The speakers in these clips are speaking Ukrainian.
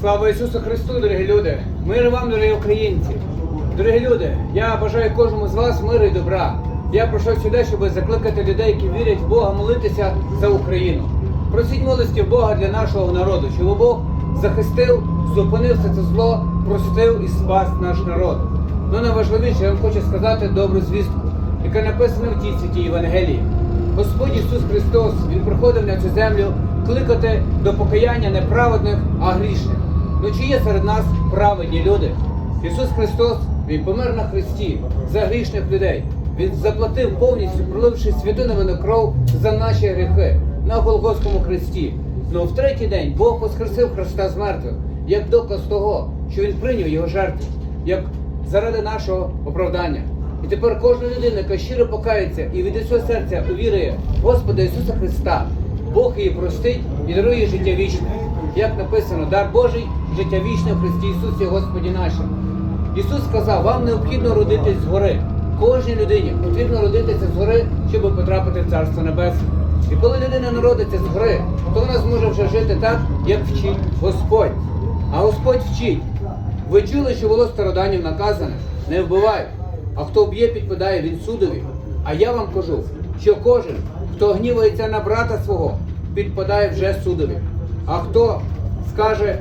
Слава Ісусу Христу, дорогі люди! Мир вам, дорогі українці! Дорогі люди, я бажаю кожному з вас миру і добра. Я прийшов сюди, щоб закликати людей, які вірять в Бога, молитися за Україну. Просіть милості Бога для нашого народу, щоб Бог захистив, зупинив все це зло, простив і спас наш народ. Ну найважливіше, я вам хочу сказати добру звістку, яка написана в тій святій Євангелії. Господь Ісус Христос, Він приходив на цю землю кликати до покаяння не праведних, а грішних. Ну чи є серед нас праведні люди? Ісус Христос, Він помер на Христі за грішних людей. Він заплатив повністю, проливши святу невинну кров за наші гріхи на Голгофському хресті. Ну в третій день Бог воскресив Христа з мертвих, як доказ того, що Він прийняв його жертву, як заради нашого оправдання. І тепер кожна людина, яка щиро покається і від усього серця увірує Господа Ісуса Христа, Бог її простить і дарує життя вічне. Як написано, дар Божий, життя вічне в Христі Ісусі Господі нашому. Ісус сказав, вам необхідно родитись згори. Кожній людині потрібно родитися згори, щоб потрапити в Царство Небесне. І коли людина народиться згори, то вона зможе вже жити так, як вчить Господь. А Господь вчить. Ви чули, що було староданів наказане, не вбивай, а хто вб'є, підпадає він судові. А я вам кажу, що кожен, хто гнівається на брата свого, підпадає вже судові. А хто скаже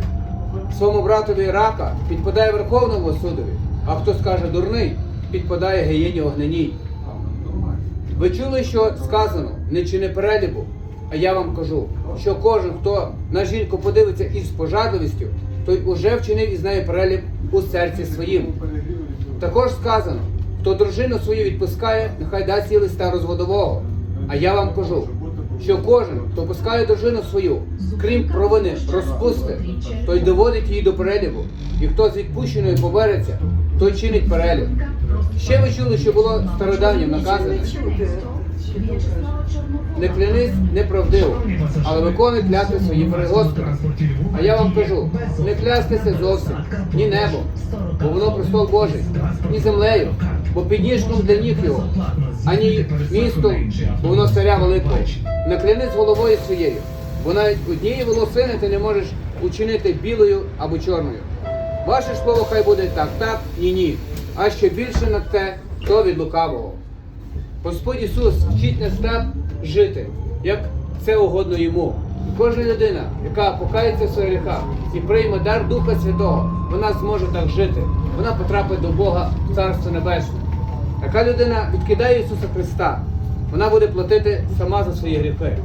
своєму братові рака, підпадає Верховному судові, а хто скаже дурний, підпадає гієні огненій. Ви чули, що сказано, не чини перелібу, а я вам кажу, що кожен, хто на жінку подивиться із пожадливістю, той уже вчинив із нею переліб у серці своїм. Також сказано, хто дружину свою відпускає, нехай дасть їй листа розводового. А я вам кажу, що кожен, хто пускає дружину свою, крім провини розпусти, той доводить її до перелібу. І хто з відпущеною побереться, той чинить переліб. Ще ви чули, що було стародавнім наказане. Не клянись неправдиво, але виконуй клятви свої перед. А я вам кажу, не клястися зовсім, ні небом, бо воно престол Божий, ні землею, бо підніжком для ніг його, ані містом, царя великого. Не клянись головою своєю, бо навіть однієї волосини ти не можеш учинити білою або чорною. Ваше слово хай буде так, так, ні, ні. А що більше на те, то від лукавого. Господь Ісус вчить нас так жити, як це угодно йому. І Кожна людина, яка покається в своїх гріхах і прийме дар Духа Святого, вона зможе так жити. Вона потрапить до Бога в Царство Небесне. Така людина відкидає Ісуса Христа, вона буде платити сама за свої гріхи.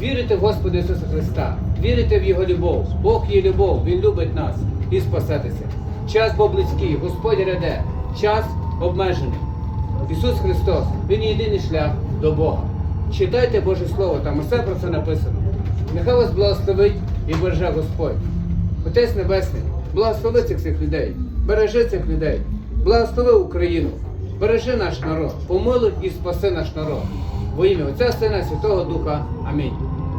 Вірите в Господа Ісуса Христа, вірите в Його любов. Бог є любов, Він любить нас і спасетеся. Час був близький, Господь ряде, час обмежений. Ісус Христос, Він єдиний шлях до Бога. Читайте Боже Слово, там усе про це написано. Нехай вас благословить і береже Господь. Отець Небесний, благослови цих цих людей, бережи цих людей, благослови Україну, бережи наш народ, помилуй і спаси наш народ. Во ім'я Отця Сина Святого Духа. Амінь.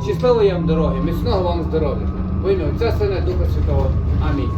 Щасливої вам дороги, міцного вам здоров'я. Во ім'я Отця Сина Духа Святого. Амінь.